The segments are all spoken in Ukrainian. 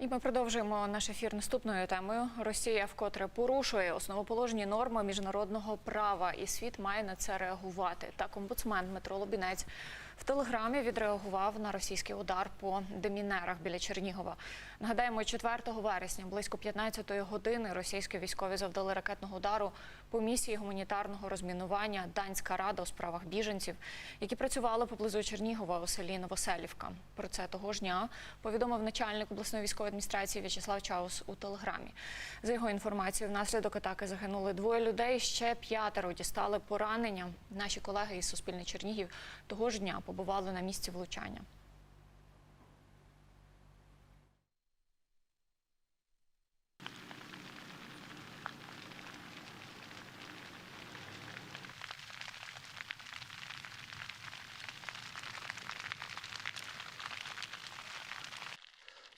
І ми продовжуємо наш ефір наступною темою. Росія вкотре порушує основоположні норми міжнародного права, і світ має на це реагувати. Так, омбудсмен Дмитро Лобінець в телеграмі відреагував на російський удар по демінерах біля Чернігова. Нагадаємо, 4 вересня близько 15-ї години російські військові завдали ракетного удару по місії гуманітарного розмінування Данська рада у справах біженців, які працювали поблизу Чернігова у селі Новоселівка. Про це того ж дня повідомив начальник обласної військової адміністрації В'ячеслав Чаус у телеграмі. За його інформацією, внаслідок атаки загинули двоє людей. Ще п'ятеро дістали поранення. Наші колеги із Суспільне Чернігів того ж дня побували на місці влучання.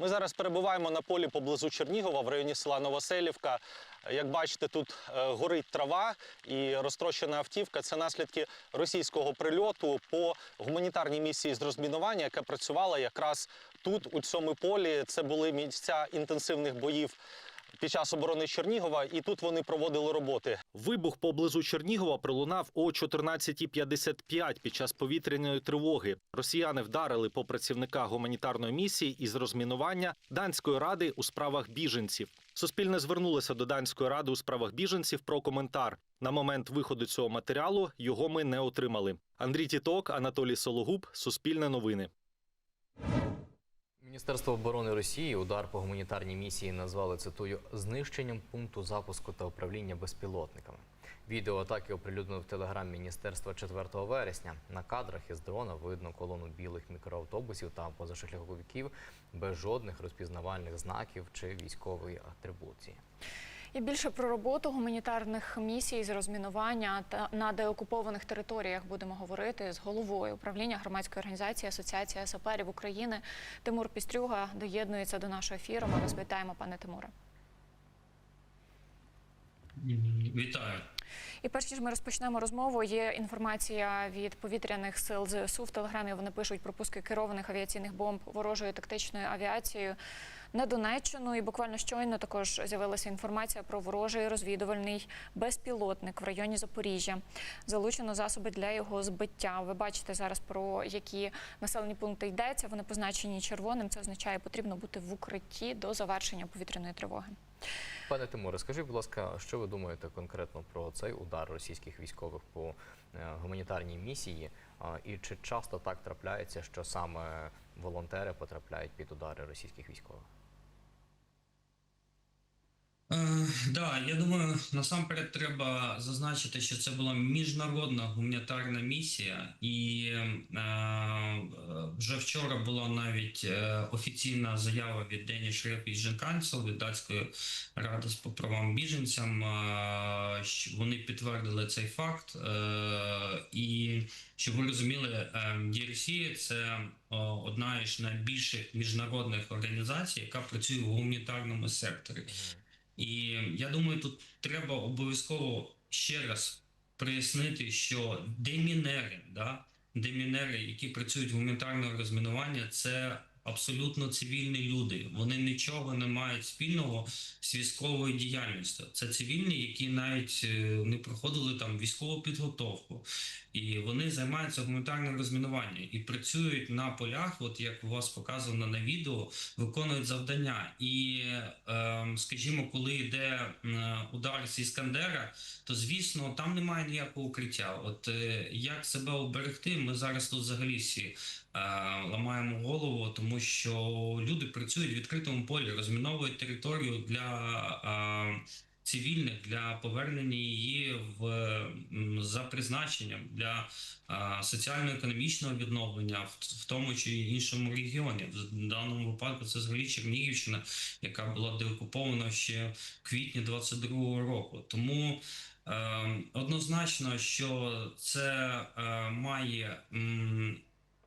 Ми зараз перебуваємо на полі поблизу Чернігова в районі села Новоселівка. Як бачите, тут е, горить трава і розтрощена автівка. Це наслідки російського прильоту по гуманітарній місії з розмінування, яка працювала якраз тут, у цьому полі. Це були місця інтенсивних боїв. Під час оборони Чернігова, і тут вони проводили роботи. Вибух поблизу Чернігова пролунав о 14.55 під час повітряної тривоги. Росіяни вдарили по працівника гуманітарної місії із розмінування данської ради у справах біженців. Суспільне звернулося до данської ради у справах біженців про коментар. На момент виходу цього матеріалу його ми не отримали. Андрій Тіток, Анатолій Сологуб, Суспільне новини. Міністерство оборони Росії удар по гуманітарній місії назвали цитую знищенням пункту запуску та управління безпілотниками. Відео атаки оприлюднили в телеграм міністерства 4 вересня. На кадрах із дрона видно колону білих мікроавтобусів та позашляховиків без жодних розпізнавальних знаків чи військової атрибуції. І більше про роботу гуманітарних місій з розмінування та на деокупованих територіях будемо говорити з головою управління громадської організації Асоціація саперів України Тимур Пістрюга доєднується до нашого ефіру. Ми вас вітаємо, пане Тимуре. Вітаю. І перш ніж ми розпочнемо розмову, є інформація від повітряних сил ЗСУ в телеграмі. Вони пишуть про пуски керованих авіаційних бомб ворожою тактичною авіацією на Донеччину. І буквально щойно також з'явилася інформація про ворожий розвідувальний безпілотник в районі Запоріжжя. Залучено засоби для його збиття. Ви бачите зараз про які населені пункти йдеться. Вони позначені червоним. Це означає, потрібно бути в укритті до завершення повітряної тривоги. Пане Тимуре, скажіть, будь ласка, що ви думаєте конкретно про цей удар російських військових по е, гуманітарній місії? І чи часто так трапляється, що саме волонтери потрапляють під удари російських військових? Е, да, я думаю, насамперед треба зазначити, що це була міжнародна гуманітарна місія, і е, вже вчора була навіть е, офіційна заява від Danish Refugee Council, від датської ради по правам біженцям. Е, вони підтвердили цей факт. Е, і щоб ви розуміли, е, DRC – це одна із найбільших міжнародних організацій, яка працює в гуманітарному секторі. І я думаю, тут треба обов'язково ще раз прояснити, що демінери, да, демінери, які працюють в гуманітарному розмінуванні, це абсолютно цивільні люди. Вони нічого не мають спільного з військовою діяльністю. Це цивільні, які навіть е, не проходили там військову підготовку, і вони займаються гуманітарним розмінуванням і працюють на полях, от як у вас показано на відео, виконують завдання. І, е, скажімо, коли йде удар з Іскандера, то звісно там немає ніякого укриття. От е, як себе оберегти, ми зараз тут взагалі всі е, ламаємо голову, тому що люди працюють в відкритому полі, розміновують територію для. Е, Цивільних для повернення її в за призначенням для соціально-економічного відновлення в, в тому чи іншому регіоні. В даному випадку це взагалі Чернігівщина, яка була деокупована ще в квітні 22-го року. Тому е, однозначно, що це е, має. м,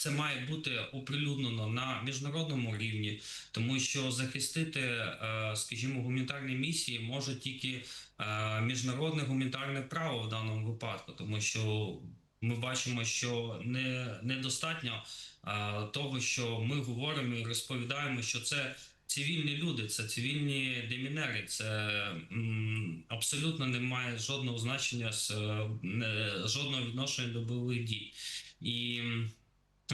це має бути оприлюднено на міжнародному рівні, тому що захистити, е, скажімо, гуманітарні місії може тільки е, міжнародне гуманітарне право в даному випадку, тому що ми бачимо, що не недостатньо е, того, що ми говоримо і розповідаємо, що це цивільні люди, це цивільні демінери. Це абсолютно не має жодного значення з жодного відношення до бойових дій. І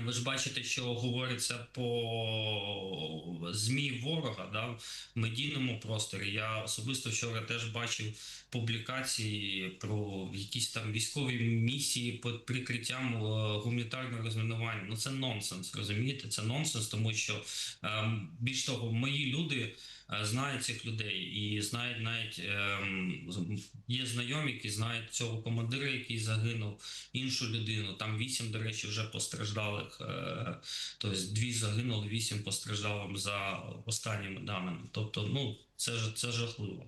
ви ж бачите, що говориться по ЗМІ ворога да, в медійному просторі. Я особисто вчора теж бачив публікації про якісь там військові місії під прикриттям е, гуманітарного розмінування. Ну це нонсенс, розумієте? Це нонсенс, тому що ем, більш того, мої люди знають цих людей і знають навіть ем, є знайомі, які знають цього командира, який загинув, іншу людину. Там вісім, до речі, вже постраждалих. Е, тобто дві загинули, вісім постраждало за останніми даними. Тобто, ну це це жахливо.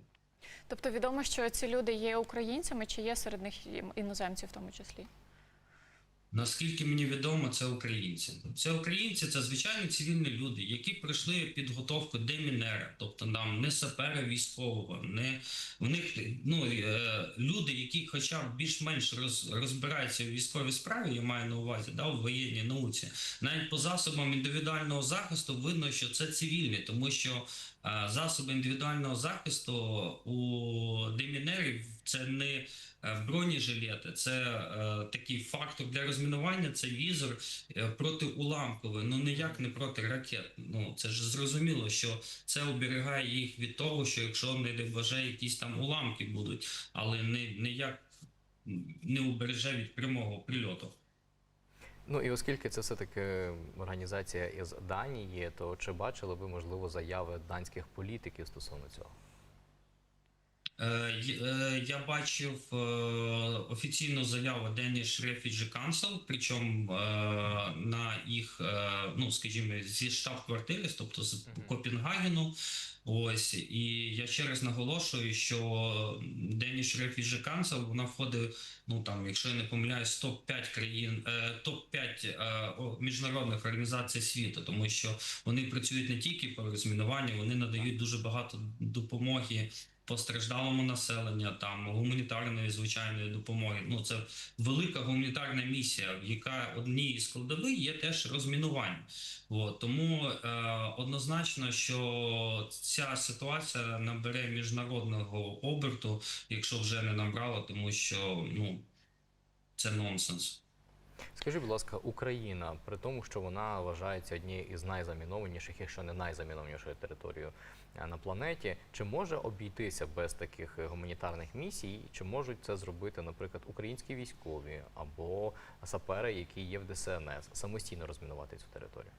Тобто відомо, що ці люди є українцями, чи є серед них іноземці в тому числі? Наскільки мені відомо, це українці. Це українці, це звичайні цивільні люди, які пройшли підготовку демінера, тобто нам не сапера військового, не в них ну е, люди, які, хоча б більш-менш роз, розбираються в військовій справі, я маю на увазі, да, в воєнній науці, навіть по засобам індивідуального захисту видно, що це цивільні, тому що е, засоби індивідуального захисту у демінерів це не е, бронежилети, це е, такий фактор для розмінування, це візор е, протиуламковий, ну ніяк не проти ракет. Ну це ж зрозуміло, що це оберігає їх від того, що якщо не Боже, якісь там уламки будуть, але не ніяк не убереже від прямого прильоту. Ну і оскільки це все-таки організація із Данії, то чи бачили ви, можливо, заяви данських політиків стосовно цього? Е, е, Я бачив е, офіційну заяву Danish Refugee Council, причому на їх, ну скажімо, зі штаб-квартири, тобто з Копенгагену. Ось і я ще раз наголошую, що Danish Refugee Council, вона входить, ну там, якщо я не помиляюсь, топ 5 країн, топ 5 е, міжнародних організацій світу, тому що вони працюють не тільки по розмінуванню, вони надають дуже багато допомоги постраждалому населенню, там гуманітарної звичайної допомоги. Ну це велика гуманітарна місія, яка одній із складових є теж розмінування. От, тому е, однозначно, що ця ситуація набере міжнародного оберту, якщо вже не набрала, тому що ну це нонсенс. Скажіть, будь ласка, Україна, при тому, що вона вважається однією із найзамінованіших, якщо не найзамінованішою територією на планеті, чи може обійтися без таких е, гуманітарних місій? Чи можуть це зробити, наприклад, українські військові або сапери, які є в ДСНС, самостійно розмінувати цю територію?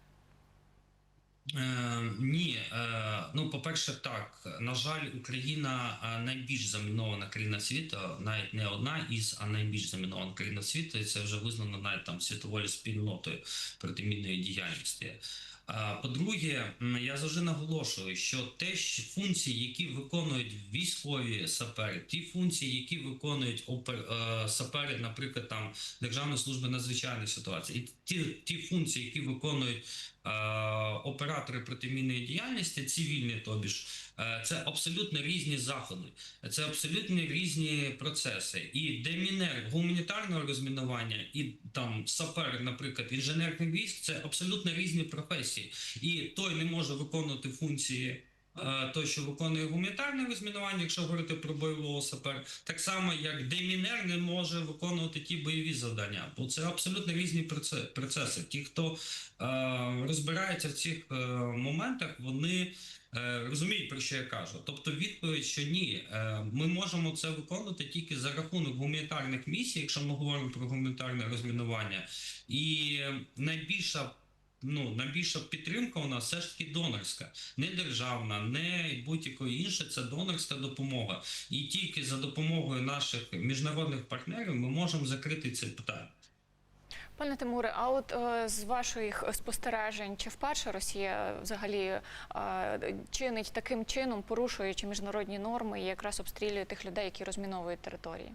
Е, ні, е, ну по-перше, так на жаль, Україна е, найбільш замінована країна світу, навіть не одна із, а найбільш замінована країна світу, і це вже визнано навіть там світовою спільнотою протимінної діяльності. По-друге, я завжди наголошую, що те що функції, які виконують військові сапери, ті функції, які виконують опер- е, сапери, наприклад, там Державної служби надзвичайної ситуації, і ті, ті функції, які виконують е, оператори протимінної діяльності, цивільні, тобі ж, це абсолютно різні заходи, це абсолютно різні процеси. І демінер гуманітарного розмінування, і там сапер, наприклад, інженерних військ, це абсолютно різні професії. І той не може виконувати функції. Е, Той, що виконує гуманітарне розмінування, якщо говорити про бойового сапер, так само як демінер не може виконувати ті бойові завдання, бо це абсолютно різні процеси. Ті, хто е, розбирається в цих е, моментах, вони розуміють, про що я кажу. Тобто, відповідь, що ні, ми можемо це виконувати тільки за рахунок гуманітарних місій, якщо ми говоримо про гуманітарне розмінування, і найбільша. Ну, найбільша підтримка у нас все ж таки донорська, не державна, не будь-яка інша, це донорська допомога. І тільки за допомогою наших міжнародних партнерів ми можемо закрити це питання. Пане Тимуре, а от е, з ваших спостережень, чи вперше Росія взагалі е, чинить таким чином, порушуючи міжнародні норми, і якраз обстрілює тих людей, які розміновують території?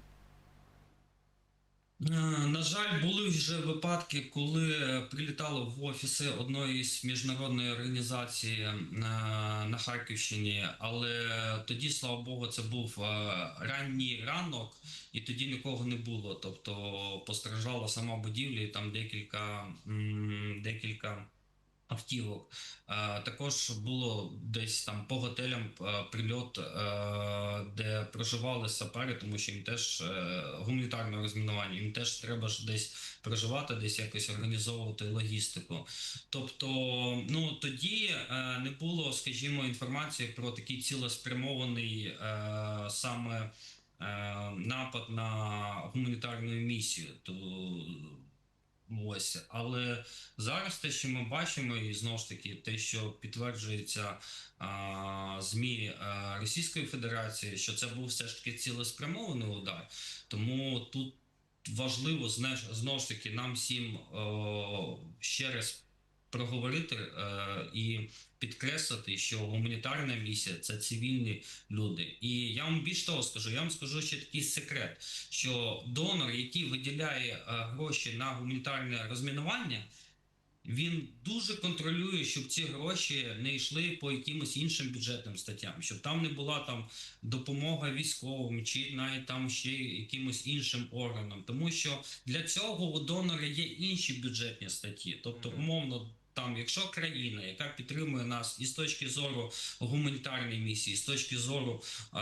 Е, На жаль, були вже випадки, коли прилітали в офіси одної з міжнародної організації е, на Харківщині, але тоді, слава Богу, це був е, ранній ранок, і тоді нікого не було. Тобто постраждала сама будівля, і там декілька, декілька автівок. Е, Також було десь там по готелям е, прильот, е, де проживали сапери, тому що їм теж гуманітарне розмінування, їм теж треба ж десь проживати, десь якось організовувати логістику. Тобто, ну тоді не було, скажімо, інформації про такий цілеспрямований саме напад на гуманітарну місію. То ось, але зараз те, що ми бачимо, і знову ж таки, те, що підтверджується а, ЗМІ а, Російської Федерації, що це був все ж таки цілеспрямований удар. Тому тут важливо знову ж таки нам всім о, ще раз проговорити е, і підкреслити, що гуманітарна місія це цивільні люди. І я вам більш того скажу, я вам скажу ще такий секрет, що донор, який виділяє е, гроші на гуманітарне розмінування, він дуже контролює, щоб ці гроші не йшли по якимось іншим бюджетним статтям, щоб там не була там допомога військовим чи навіть там ще якимось іншим органам. Тому що для цього у донора є інші бюджетні статті. Тобто, умовно, там, якщо країна, яка підтримує нас і з точки зору гуманітарної місії, з точки зору е,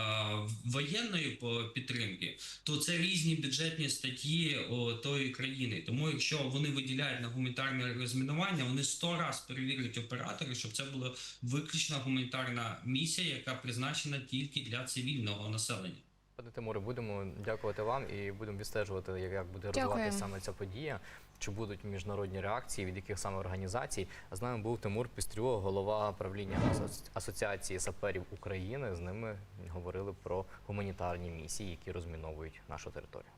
воєнної підтримки, то це різні бюджетні статті о, тої країни. Тому якщо вони виділяють на гуманітарне розмінування, вони сто раз перевірять оператори, щоб це була виключно гуманітарна місія, яка призначена тільки для цивільного населення. Пане Тимуре, будемо дякувати вам і будемо відстежувати, як- буде розвиватися саме ця подія. Чи будуть міжнародні реакції, від яких саме організацій? З нами був Тимур Пістрюга, голова правління Асоціації саперів України. З ними говорили про гуманітарні місії, які розміновують нашу територію.